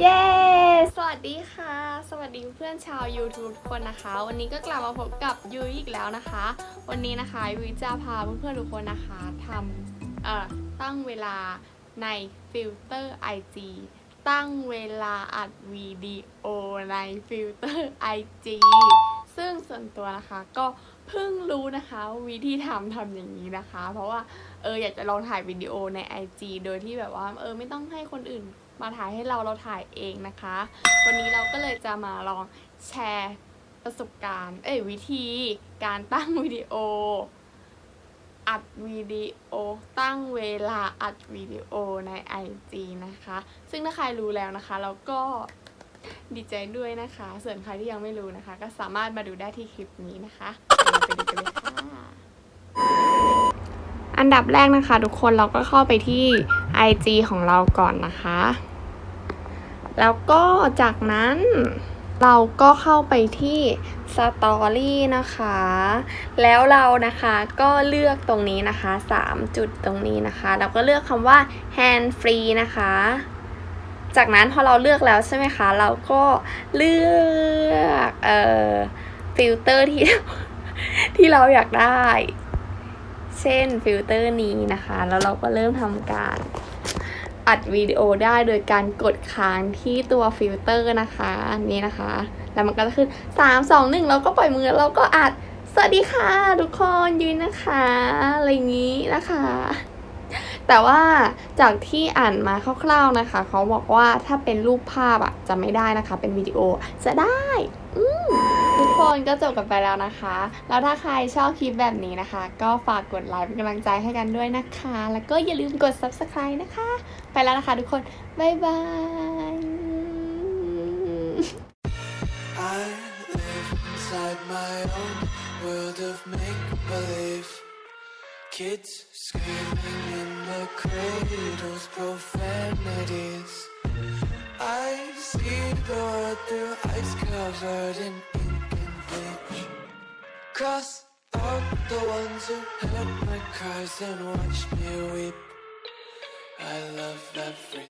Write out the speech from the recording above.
เย้ สวัสดีค่ะ สวัสดีเพื่อนชาว YouTube ทุกคนนะคะ วันนี้ก็กลับมาพบกับยุ้ยอีกแล้วนะคะ วันนี้นะคะยุ้ยจะพาเพื่อนๆทุกคนนะคะทำเอ่อตั้งเวลาในฟิลเตอร์ IG ตั้งเวลาอัดวิดีโอในฟิลเตอร์ IG ซึ่งส่วนตัวนะคะก็ เพิ่งรู้นะคะวิธีทำทำอย่างนี้นะคะ เพราะว่าเอออยากจะลองถ่ายวิดีโอใน IG โดยที่แบบว่าเออไม่ต้องให้คนอื่นมาถ่ายให้เราเราถ่ายเองนะคะ วันนี้เราก็เลยจะมาลองแชร์ประสบการณ์เอ้ยวิธีการตั้งวิดีโอ อัดวิดีโอตั้งเวลาอัดวิดีโอใน IG นะคะ ซึ่งถ้าใครรู้แล้วนะคะเราก็ ดีใจด้วยนะคะ ส่วนใครที่ยังไม่รู้นะคะ ก็สามารถมาดูได้ที่คลิปนี้นะคะเดี๋ยวเราไปดูกันเลยค่ะอันดับแรกนะคะ ทุกคนเราก็เข้าไปที่ IG ของเราก่อนนะคะ แล้วก็จากนั้นเราก็เข้าไปที่ Story นะคะ แล้วเรานะคะก็เลือกตรงนี้นะคะ 3 จุดตรงนี้นะคะ เราก็เลือกคำว่า hand free นะคะ จากนั้นพอเราเลือกแล้วใช่ไหมคะ เราก็เลือกเอ่อฟิลเตอร์ที่ที่เราอยากได้ เช่นฟิลเตอร์นี้นะคะ แล้วเราก็เริ่มทำการอัดวิดีโอได้โดยการกดค้างที่ตัวฟิลเตอร์นะคะนี่นะคะ แล้วมันก็จะขึ้น 3 2 1 แล้วก็ปล่อยมือแล้วก็อัด สวัสดีค่ะ ทุกคนยืนนะคะ อะไรอย่างนี้นะคะ แต่ว่าจากที่อ่านมาคร่าวๆนะคะ เขาบอกว่าถ้าเป็นรูปภาพอะจะไม่ได้นะคะ เป็นวิดีโอจะได้อืทุกคนก็จบกันไปแล้วนะคะ แล้วถ้าใครชอบคลิปแบบนี้นะคะ ก็ฝากกดไลค์เป็นกำลังใจให้กันด้วยนะคะ แล้วก็อย่าลืมกด subscribe นะคะ ไปแล้วนะคะทุกคน บ๊ายบาย I live inside my own world of make believe. Kids screaming cradles, profanities. I see the world through ice covered in ink and bleach. Cross out the ones who heard my cries and watched me weep. I love every